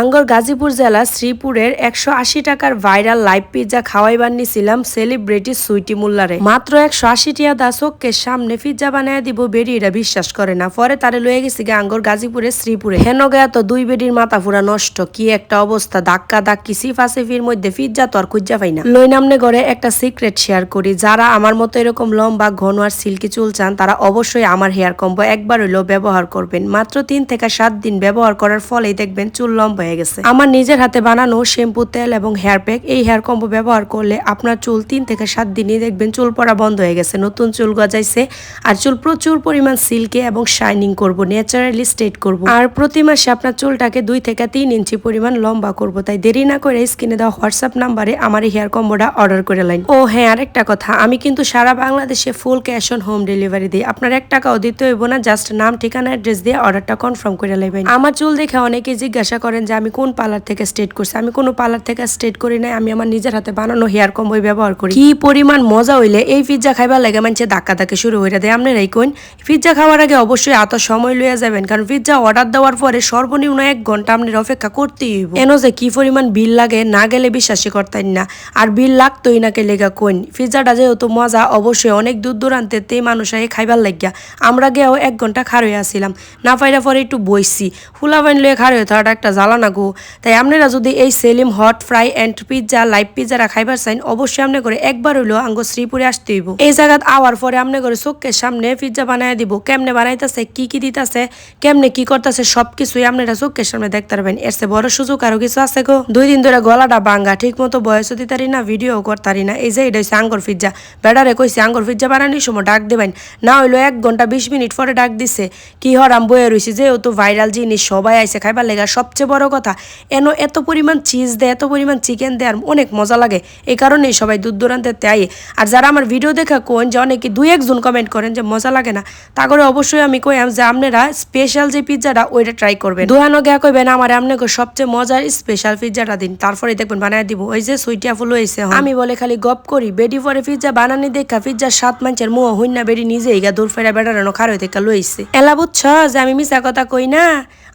আঙ্গর গাজীপুর জেলা শ্রীপুরের একশো আশি টাকার ভাইরাল লাইভ পিৎজা খাওয়াইবার নিছিলাম সেলিব্রিটি সুইটি মুল্লারে। মাত্র একশো আশি টিয়া দাসককে সামনে পিৎজা বানায় দিব বেরি এরা বিশ্বাস করে না। পরে তারে লয়ে গেছি গে আঙ্গর গাজীপুরের শ্রীপুরে। হেন গেয়া তো দুই বেডির মাথা ফুরা নষ্ট, কি একটা অবস্থা, ধাক্কা ধাক্কি সিফা সিফির মধ্যে পিৎজা তো আর খুঁজা পাই না। লই নামনে ঘরে একটা সিক্রেট শেয়ার করি, যারা আমার মতো এরকম লম্বা, ঘন আর সিল্কি চুল চান, তারা অবশ্যই আমার হেয়ার কম্বো একবার হইলেও ব্যবহার করবেন। মাত্র তিন থেকে সাত দিন ব্যবহার করার ফলেই দেখবেন চুল লম্বা হয়ে গেছে। আমার নিজের হাতে বানানো শ্যাম্পু, তেল এবং হেয়ার প্যাক। এই হেয়ার কম্বো ব্যবহার করলে আপনার চুল তিন থেকে সাত দিনই দেখবেন চুল পড়া বন্ধ হয়ে গেছে। নতুন চুল গজাইছে আর চুল প্রচুর পরিমাণ সিল্কে এবং শাইনিং করব, ন্যাচারালি স্ট্রেট করব। আর প্রতি মাসে আপনার চুলটাকে দুই থেকে তিন ইঞ্চি পরিমাণ লম্বা করব, তাই দেরি না করে স্ক্রিনে দেওয়া হোয়াটসঅ্যাপ নাম্বারে আমার এই হেয়ার কম্বোটা অর্ডার করে লাইন ও হ্যাঁ আরেকটা কথা, আমি কিন্তু সারা বাংলাদেশে full cash on home delivery দিই। আপনার এক টাকাও দিতে হইব না, জাস্ট নাম, ঠিকানা, অ্যাড্রেস দিয়ে অর্ডারটা কনফার্ম করে লাইবেন আমার চুল দেখে অনেকে জিজ্ঞাসা করেন যে আমি কোন পার্লার থেকে স্ট্রেট করছি? আমি কোনো পার্লার থেকে স্ট্রেট করি নাই, আমি আমার নিজের হাতে বানানো হেয়ার কম্বোই ব্যবহার করি। কি পরিমাণ মজা হইলে এই পিৎজা খাইবার লাগে মানুষে ধাক্কা ধাক্কা শুরু হয়ে দেয়। আপনার এই কোন পিৎজা খাওয়ার আগে অবশ্যই এত সময় লইয়া যাবেন কারণ পিৎজা অর্ডার দেওয়ার পরে সর্বনিম্ন এক ঘণ্টা আপনার অপেক্ষা করতেই হইব। এন যে কি পরিমাণ বিল লাগে, না গেলে বিশ্বাসই করতেন না। আর বিল লাগতোই না কে লেগা কোন পিৎজাটা যেহেতু মজা, অবশ্যই অনেক দূর দূরান্তে তে মানুষ খাইবার লাগিয়া আমরা গিয়েও এক ঘণ্টা খার হয়ে আসছিলাম না পাইরা পরে একটু বইছি। ফুলা বাইন লয়ে খার হয়ে থাকাটা একটা জ্বালা না গো তাই আপনারা যদি এই Selim hot fry and pizza, live পিৎজারা খাইবার চাইন, অবশ্যই আপনি করে একবার হইল আঙ্গ শ্রীপুরে আসতে হইব। এই জায়গাত আওয়ার পরে আপনি করে চোখের সামনে পিৎজা বানায় দিব। কেমনে বানাইতেছে, কি কি দিতেছে, কেমনে কি করতেছে সব কিছুই আপনারা চোখের সামনে দেখতে পারবেন। এর চেয়ে বড় সুযোগ আরও কিছু আছে গো। দুই দিন ধরে গলাটা বাঙ্গা ঠিক মতো বয়স দিতারি না ভিডিও করতারি না। এই যে এটা হচ্ছে আঙ্গর পিৎজা। বেড়ারে কইছে, আঙ্গর পিৎজা বানানোর সময় ডাক দেবেন। না হইল এক ঘণ্টা বিশ মিনিট পরে ডাক দিছে। কি হরাম বয়ে রয়েছে যেহেতু ভাইরাল জিনিস সবাই আইসে খাইবার লেগা সবচেয়ে বড় কথা এন এত পরিমাণ চিজ দেয়, এত পরিমাণ চিকেন দেয়, আর অনেক মজা লাগে। এই কারণেই সবাই দূর দূরান্তে আই আর যারা আমার ভিডিও দেখা কোন, যে অনেকে দুই একজন কমেন্ট করেন যে মজা লাগে না, তা করে অবশ্যই আমি কইম যে আপনারা স্পেশাল যে পিৎজাটা ওইটা ট্রাই করবেন। দুহানো গিয়া কইবেন, আমার আপনাকে সবচেয়ে মজার স্পেশাল পিৎজাটা দিন। তারপরে দেখবেন বানায় দিব। ওই যে সুইটিয়া ফুল হয়েছে আমি বলে খালি গপ করি, বেডি পরে পিৎজা বানানি দেখা পিৎজার সাত মাঞ্চের মুহ হইন বেডি নিজেই গা দূর ফেরা বেড়ানো খার হইতে লইছে। এলা বুঝছ যে আমি মিশা কথা কই না?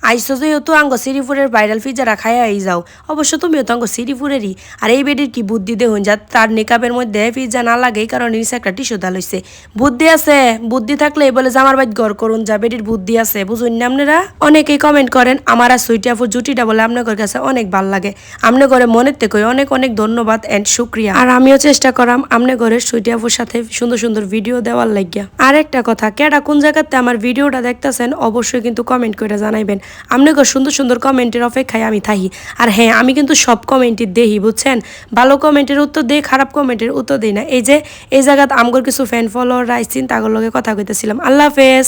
আইসো যেহেতু আঙ্গ শ্রীপুরের ভাইরাল পিজারা খাইয়া আই যাও। অবশ্য তুমিও তো আঙ্গ শ্রীপুরেরই আর এই বেডির কি বুদ্ধি দেখুন যা তার নিকাবের মধ্যে পিজা না লাগে কারণে নিচে একটা টিস্যু দা লইছে বুদ্ধি আছে। বুদ্ধি থাকলে বলে জামার বাইক গড় করুন, যা বেডির বুদ্ধি আছে। বুঝুন না আপনারা? অনেকেই কমেন্ট করেন, আমার আর সুইটিয়াফুর জুটিটা বলে আপনাদের কাছে অনেক ভালো লাগে। আমনে ঘরে মনের থেকে অনেক অনেক ধন্যবাদ এন্ড শুক্রিয়া। আর আমিও চেষ্টা করাম আমনে ঘরে সুইটিয়াফুর সাথে সুন্দর সুন্দর ভিডিও দেওয়ার লাগিয়া। আর একটা কথা, কেডা কোন জায়গাতে আমার ভিডিওটা দেখতেছেন, অবশ্যই কিন্তু কমেন্ট করে জানাইবেন। আপনাকে সুন্দর সুন্দর কমেন্টের অপেক্ষায় আমি থাকি। আর হ্যাঁ আমি কিন্তু সব কমেন্টই দেহি বুঝছেন? ভালো কমেন্টের উত্তর দেই, খারাপ কমেন্টের উত্তর দেই না। এই যে, এই জায়গাত আমগর কিছু ফ্যান ফলোয়ার আইসিন তাগর লগে কথা কইতেছিলাম। আল্লাহ হাফেজ!